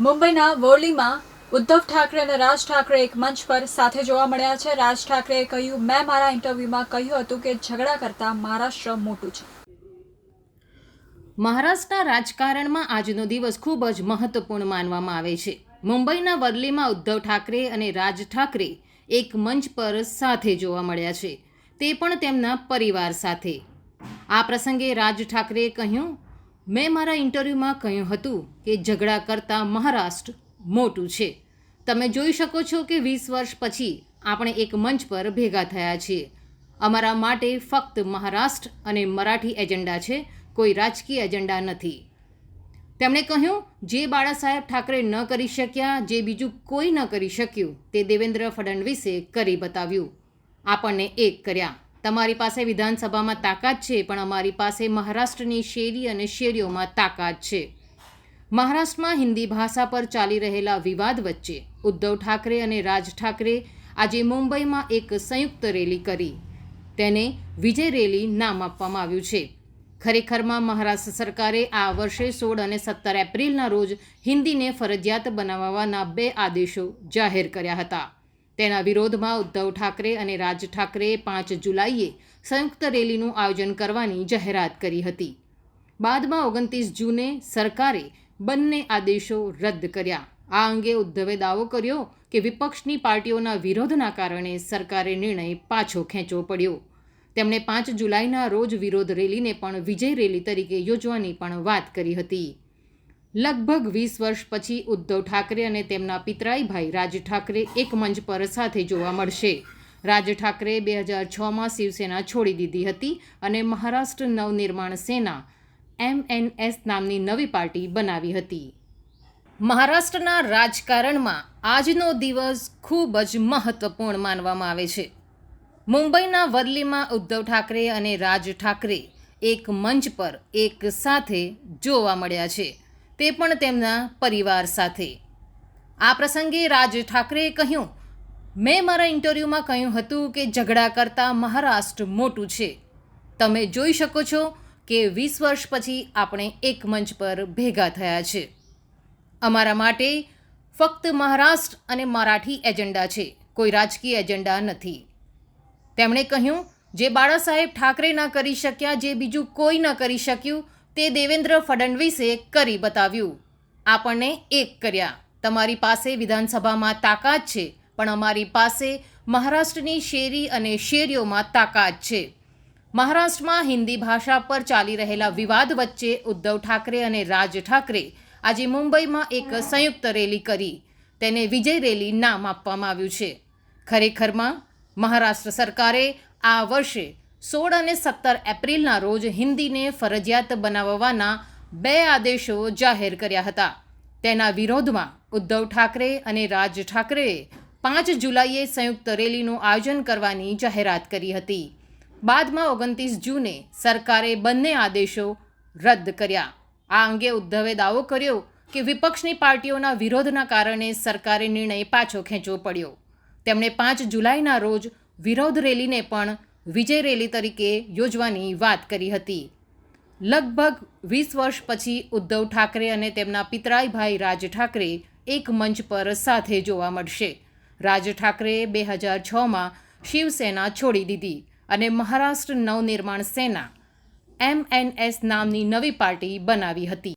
મુંબઈના વોરલીમાં ઉદ્ધવ ઠાકરે અને રાજ ઠાકરે એક મંચ પર સાથે જોવા મળ્યા છે. રાજ ઠાકરેએ કહ્યું, મેં મારા ઇન્ટરવ્યુમાં કહ્યું હતું કે ઝઘડા કરતાં મહારાષ્ટ્ર મોટું છે. મહારાષ્ટ્રના રાજકારણમાં આજનો દિવસ ખૂબ જ મહત્વપૂર્ણ માનવામાં આવે છે. મુંબઈના વરલીમાં ઉદ્ધવ ઠાકરે અને રાજ ઠાકરે એક મંચ પર સાથે જોવા મળ્યા છે. તે પણ તેમના પરિવાર સાથે. આ પ્રસંગે રાજ ઠાકરેએ કહ્યું મેં મારા ઇન્ટરવ્યૂમાં કહ્યું હતું કે ઝઘડા કરતાં મહારાષ્ટ્ર મોટું છે. તમે જોઈ શકો છો કે વીસ વર્ષ પછી આપણે એક મંચ પર ભેગા થયા છીએ. અમારા માટે ફક્ત મહારાષ્ટ્ર અને મરાઠી એજન્ડા છે, કોઈ રાજકીય એજન્ડા નથી. તેમણે કહ્યું, જે બાળા સાહેબ ઠાકરે ન કરી શક્યા, જે બીજું કોઈ ન કરી શક્યું, તે દેવેન્દ્ર ફડણવીસે કરી બતાવ્યું. આપણને એક કર્યા. તમારી પાસે વિધાનસભામાં તાકાત છે, પણ અમારી પાસે મહારાષ્ટ્રની શેરી અને શેરીઓમાં તાકાત છે. મહારાષ્ટ્રમાં હિન્દી ભાષા પર ચાલી રહેલા વિવાદ વચ્ચે ઉદ્ધવ ઠાકરે અને રાજ ઠાકરે આજે મુંબઈમાં એક સંયુક્ત રેલી કરી. તેને વિજય રેલી નામ આપવામાં આવ્યું છે. ખરેખરમાં મહારાષ્ટ્ર સરકારે આ વર્ષે સોળ અને સત્તર એપ્રિલના રોજ હિન્દીને ફરજિયાત બનાવવાના બે આદેશો જાહેર કર્યા હતા. તેના વિરોધમાં ઉદ્ધવ ઠાકરે અને રાજ ઠાકરે પાંચ જુલાઈએ સંયુક્ત રેલીનું આયોજન કરવાની જાહેરાત કરી હતી. બાદમાં ઓગણત્રીસ જૂને સરકારે બંને આદેશો રદ કર્યા. આ અંગે ઉદ્ધવે દાવો કર્યો કે વિપક્ષની પાર્ટીઓના વિરોધના કારણે સરકારે નિર્ણય પાછો ખેંચવો પડ્યો. તેમણે પાંચ જુલાઈના રોજ વિરોધ રેલીને પણ વિજય રેલી તરીકે યોજવાની પણ વાત કરી હતી. લગભગ વીસ વર્ષ પછી ઉદ્ધવ ઠાકરે અને તેમના પિતરાઈ ભાઈ રાજ ઠાકરે એક મંચ પર સાથે જોવા મળશે. રાજ ઠાકરે બે હજાર છમાં શિવસેના છોડી દીધી હતી અને મહારાષ્ટ્ર નવનિર્માણ સેના એમએનએસ નામની નવી પાર્ટી બનાવી હતી. મહારાષ્ટ્રના રાજકારણમાં આજનો દિવસ ખૂબ જ મહત્વપૂર્ણ માનવામાં આવે છે. મુંબઈના વરલીમાં ઉદ્ધવ ઠાકરે અને રાજ ઠાકરે એક મંચ પર એક સાથે જોવા મળ્યા છે. તે પણ તેમના પરિવાર સાથે. આ પ્રસંગે રાજ ઠાકરેએ કહ્યું, મેં મારા ઇન્ટરવ્યૂમાં કહ્યું હતું કે ઝઘડા કરતાં મહારાષ્ટ્ર મોટું છે. તમે જોઈ શકો છો કે વીસ વર્ષ પછી આપણે એક મંચ પર ભેગા થયા છે. અમારા માટે ફક્ત મહારાષ્ટ્ર અને મરાઠી એજન્ડા છે, કોઈ રાજકીય એજન્ડા નથી. તેમણે કહ્યું, જે બાળા સાહેબ ઠાકરે ન કરી શક્યા, જે બીજું કોઈ ન કરી શક્યું તે દેવેન્દ્ર ફડણવીસે કરી બતાવ્યું. આપણને એક કર્યા. તમારી પાસે વિધાનસભામાં તાકાત છે, પણ અમારી પાસે મહારાષ્ટ્રની શેરી અને શેરીઓમાં તાકાત છે. મહારાષ્ટ્રમાં હિન્દી ભાષા પર ચાલી રહેલા વિવાદ વચ્ચે ઉદ્ધવ ઠાકરે અને રાજ ઠાકરે આજે મુંબઈમાં એક સંયુક્ત રેલી કરી. તેને વિજય રેલી નામ આપવામાં આવ્યું છે. ખરેખરમાં મહારાષ્ટ્ર સરકારે આ વર્ષે સોળ અને સત્તર એપ્રિલના રોજ હિન્દીને ફરજિયાત બનાવવાના બે આદેશો જાહેર કર્યા હતા. તેના વિરોધમાં ઉદ્ધવ ઠાકરે અને રાજ ઠાકરેએ પાંચ જુલાઈએ સંયુક્ત રેલીનું આયોજન કરવાની જાહેરાત કરી હતી. બાદમાં ઓગણત્રીસ જૂને સરકારે બંને આદેશો રદ કર્યા. આ અંગે ઉદ્ધવે દાવો કર્યો કે વિપક્ષની પાર્ટીઓના વિરોધના કારણે સરકારે નિર્ણય પાછો ખેંચવો પડ્યો. તેમણે પાંચ જુલાઈના રોજ વિરોધ રેલીને પણ વિજય રેલી તરીકે યોજવાની વાત કરી હતી. લગભગ વીસ વર્ષ પછી ઉદ્ધવ ઠાકરે અને તેમના પિતરાઈ ભાઈ રાજ ઠાકરે એક મંચ પર સાથે જોવા મળશે. રાજ ઠાકરેએ બે હજાર છમાં શિવસેના છોડી દીધી અને મહારાષ્ટ્ર નવનિર્માણ સેના એમએનએસ નામની નવી પાર્ટી બનાવી હતી.